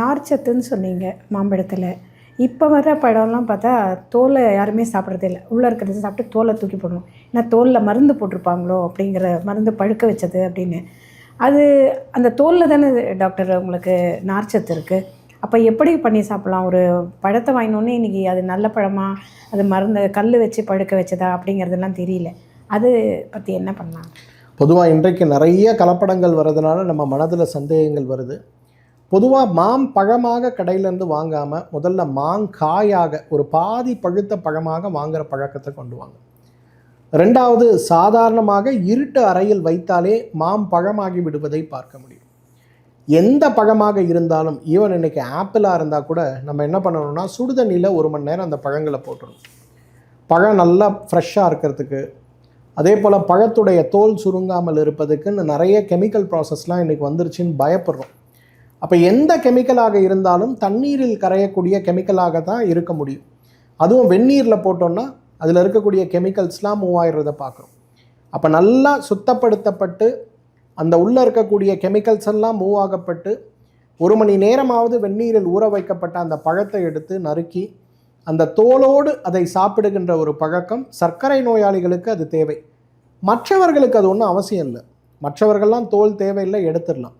நார்ச்சத்துன்னு சொன்னீங்க மாம்பழத்தில். இப்போ வர பழம்லாம் பார்த்தா தோலை யாருமே சாப்பிட்றதே இல்லை. உள்ளே இருக்கிறத சாப்பிட்டு தோலை தூக்கி போடணும். ஏன்னா தோலில் மருந்து போட்டிருப்பாங்களோ அப்படிங்கிற மருந்து பழுக்க வச்சது அப்படின்னு. அது அந்த தோலில் தானே டாக்டர் உங்களுக்கு நார்ச்சத்து இருக்குது அப்போ எப்படி பண்ணி சாப்பிட்லாம்? ஒரு பழத்தை வாங்கினோன்னே இன்றைக்கி அது நல்ல பழமா? அது மருந்து கல் வச்சு பழுக்க வச்சதா? அப்படிங்கிறதெல்லாம் தெரியல. அது பற்றி என்ன பண்ணலாம்? பொதுவாக இன்றைக்கு நிறைய கலப்படங்கள் வர்றதுனால நம்ம மனதில் சந்தேகங்கள் வருது. பொதுவாக மாம் பழமாக கடையிலேருந்து வாங்காமல் முதல்ல மாங்காயாக ஒரு பாதி பழுத்த பழமாக வாங்குகிற பழக்கத்தை கொண்டு வாங்க. ரெண்டாவது சாதாரணமாக இருட்டு அறையில் வைத்தாலே மாம் பழமாகி விடுவதை பார்க்க முடியும். எந்த பழமாக இருந்தாலும் ஈவன் இன்றைக்கி ஆப்பிளாக இருந்தால் கூட நம்ம என்ன பண்ணணும்னா சுடுதண்ணியில் ஒரு மணி நேரம் அந்த பழங்களை போட்டுடணும் பழம் நல்லா ஃப்ரெஷ்ஷாக இருக்கிறதுக்கு அதே போல் பழத்துடைய தோல் சுருங்காமல் இருப்பதுக்குன்னு நிறைய கெமிக்கல் ப்ராசஸ்லாம் இன்றைக்கி வந்துருச்சுன்னு பயப்படுறோம். அப்போ எந்த கெமிக்கலாக இருந்தாலும் தண்ணீரில் கரையக்கூடிய கெமிக்கலாக தான் இருக்க முடியும். அதுவும் வெந்நீரில் போட்டோன்னா அதில் இருக்கக்கூடிய கெமிக்கல்ஸ்லாம் மூவ் ஆயிடுறத பார்க்குறோம். அப்போ நல்லா சுத்தப்படுத்தப்பட்டு அந்த உள்ளே இருக்கக்கூடிய கெமிக்கல்ஸ் எல்லாம் மூவ் ஆகப்பட்டு ஒரு மணி நேரமாவது வெந்நீரில் ஊற வைக்கப்பட்ட அந்த பழத்தை எடுத்து நறுக்கி அந்த தோலோடு அதை சாப்பிடுகின்ற ஒரு பழக்கம் சர்க்கரை நோயாளிகளுக்கு அது தேவை. மற்றவர்களுக்கு அது ஒன்றும் அவசியம் இல்லை. மற்றவர்கள்லாம் தோல் தேவையில்லை எடுத்துடலாம்.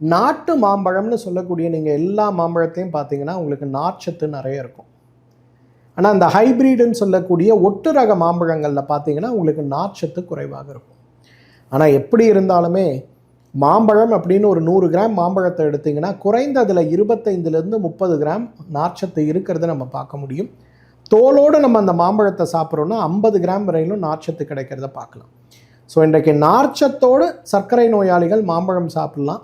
நாட்டு மாம்பழம்னு சொல்லக்கூடிய நீங்கள் எல்லா மாம்பழத்தையும் பார்த்தீங்கன்னா உங்களுக்கு நார்ச்சத்து நிறைய இருக்கும். ஆனால் அந்த ஹைப்ரிடுன்னு சொல்லக்கூடிய ஒட்டு ரக மாம்பழங்களில் பார்த்தீங்கன்னா உங்களுக்கு நார்ச்சத்து குறைவாக இருக்கும். ஆனால் எப்படி இருந்தாலுமே மாம்பழம் அப்படின்னு ஒரு நூறு கிராம் மாம்பழத்தை எடுத்தீங்கன்னா குறைந்ததில் இருபத்தைந்துலேருந்து முப்பது கிராம் நார்ச்சத்து இருக்கிறத நம்ம பார்க்க முடியும். தோலோடு நம்ம அந்த மாம்பழத்தை சாப்பிட்றோன்னா ஐம்பது கிராம் வரையிலும் நார்ச்சத்து கிடைக்கிறத பார்க்கலாம். ஸோ இன்றைக்கு நார்ச்சத்தோடு சர்க்கரை நோயாளிகள் மாம்பழம் சாப்பிட்லாம்.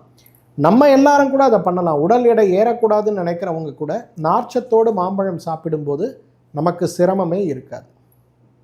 நம்ம எல்லாரும் கூட அதை பண்ணலாம். உடல் எடை ஏறக்கூடாதுன்னு நினைக்கிறவங்க கூட நார்ச்சத்தோடு மாம்பழம் சாப்பிடும்போது நமக்கு சிரமமே இருக்காது.